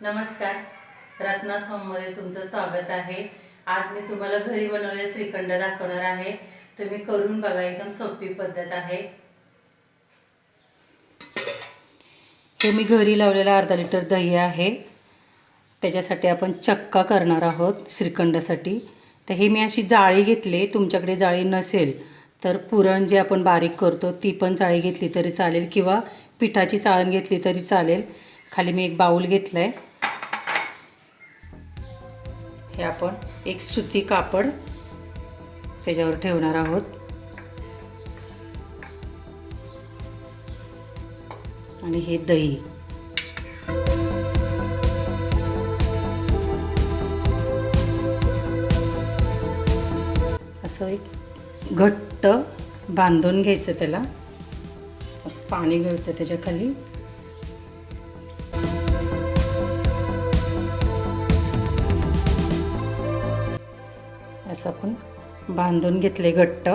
नमस्कार. रत्ना सोममध्ये तुमचं स्वागत आहे. आज मी तुम्हाला घरी बनवलेले श्रीखंड दाखवणार आहे. तुम्ही करून बघा एकदम सोपी पद्धत आहे. हे मी घरी लावलेलं अर्धा लिटर दही आहे. त्याच्यासाठी आपण चक्का करणार आहोत श्रीखंडासाठी. तर हे मी अशी जाळी घेतली तुमच्याकडे जाळी नसेल तर पुरण जे आपण बारीक करतो ती पण जाळी घेतली तरी चालेल किंवा पिठाची चाळण घेतली तरी चालेल. खाली मी एक बाऊल घेतलं आहे हे आपण एक सुती कापड त्याच्यावर ठेवणार आहोत. आणि हे दही. असं एक घट्ट बांधून घ्यायचं त्याला. असं पाणी गळतं त्याच्याखाली असं आपण बांधून घेतले घट्ट.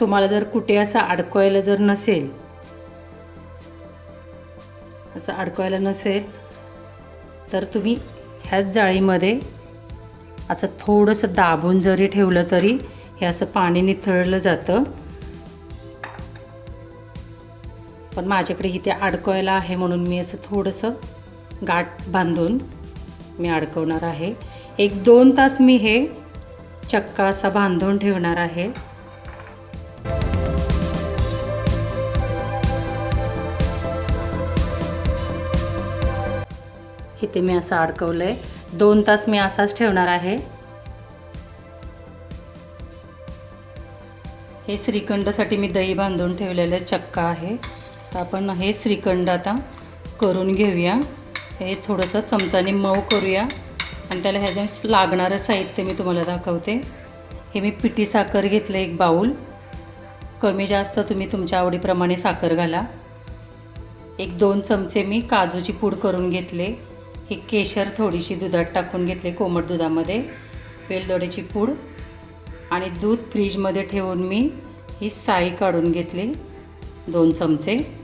तुम्हाला जर कुठे असं अडकवायला जर नसेल असं अडकवायला नसेल तर तुम्ही ह्याच जाळीमध्ये असं थोडंसं दाबून जरी ठेवलं तरी हे असं पाणी निथळलं जातं. पण माझ्याकडे इथे अडकवायला आहे म्हणून मी असं थोडंसं गाठ बांधून मी अडकवणार आहे. एक दोन तास मी हे चक्का असा बांधून ठेवणार आहे. इथे मी असं अडकवलं आहे दोन तास मी असाच ठेवणार आहे. हे श्रीखंडसाठी मी दही बांधून ठेवलेलं चक्का आहे. तर आपण हे श्रीखंड आता करून घेऊया. हे थोडंसं चमचाने मऊ करूया. आणि त्याला ह्याच्या लागणारं साहित्य मी तुम्हाला दाखवते हे मी पिठी साखर घेतलं एक बाऊल कमी जास्त तुम्ही तुमच्या आवडीप्रमाणे साखर घाला. एक दोन चमचे मी काजूची पूड करून घेतले. ही केशर थोडीशी दुधात टाकून घेतले कोमट दुधामध्ये. वेलदोड्याची पूड. आणि दूध फ्रीजमध्ये ठेवून मी ही साई काढून घेतली. दोन चमचे.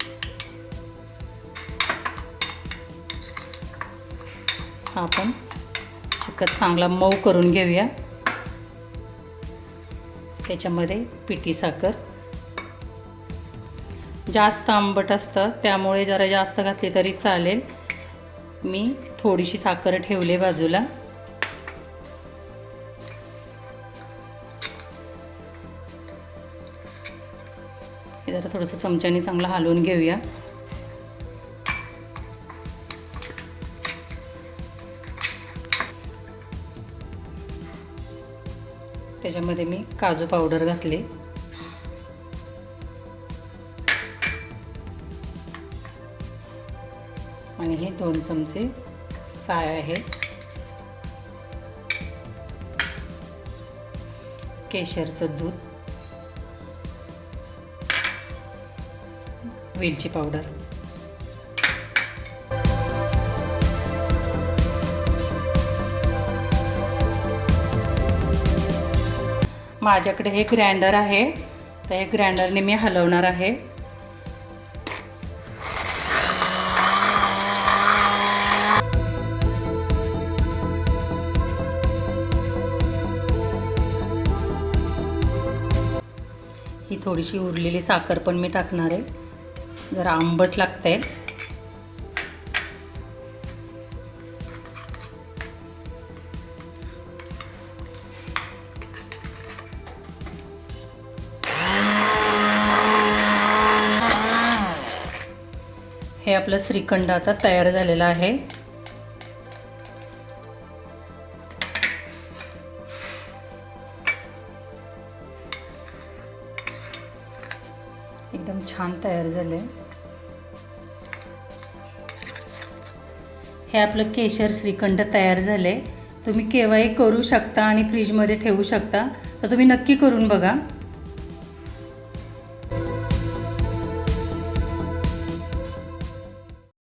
हा आपण चिकट चांगला मऊ करून घेऊया. त्याच्यामध्ये पिठी साखर. जास्त आंबट असतं त्यामुळे जरा जास्त घातली तरी चालेल. मी थोडीशी साखर ठेवले बाजूला. हे जरा थोडंसं चमच्याने चांगलं हलवून घेऊया. त्याच्यामध्ये मी काजू पावडर घातली. आणि हे दोन चमचे साय आहे. केशरचं दूध. वेलची पावडर माझ्याकडे हे ग्राइंडर आहे. तर हे ग्राइंडरने मी हलवणार आहे. ही थोडीशी उरलेली साखर पण मी टाकणार आहे. जरा आंबट लागतंय. हे आपलं श्रीखंड आता तयार झालेलं आहे. एकदम छान तयार झाले हे आपलं केशर श्रीखंड तयार झाले तुम्ही केव्हाही करू शकता आणि फ्रीजमध्ये ठेवू शकता. तर तुम्ही नक्की करून बघा.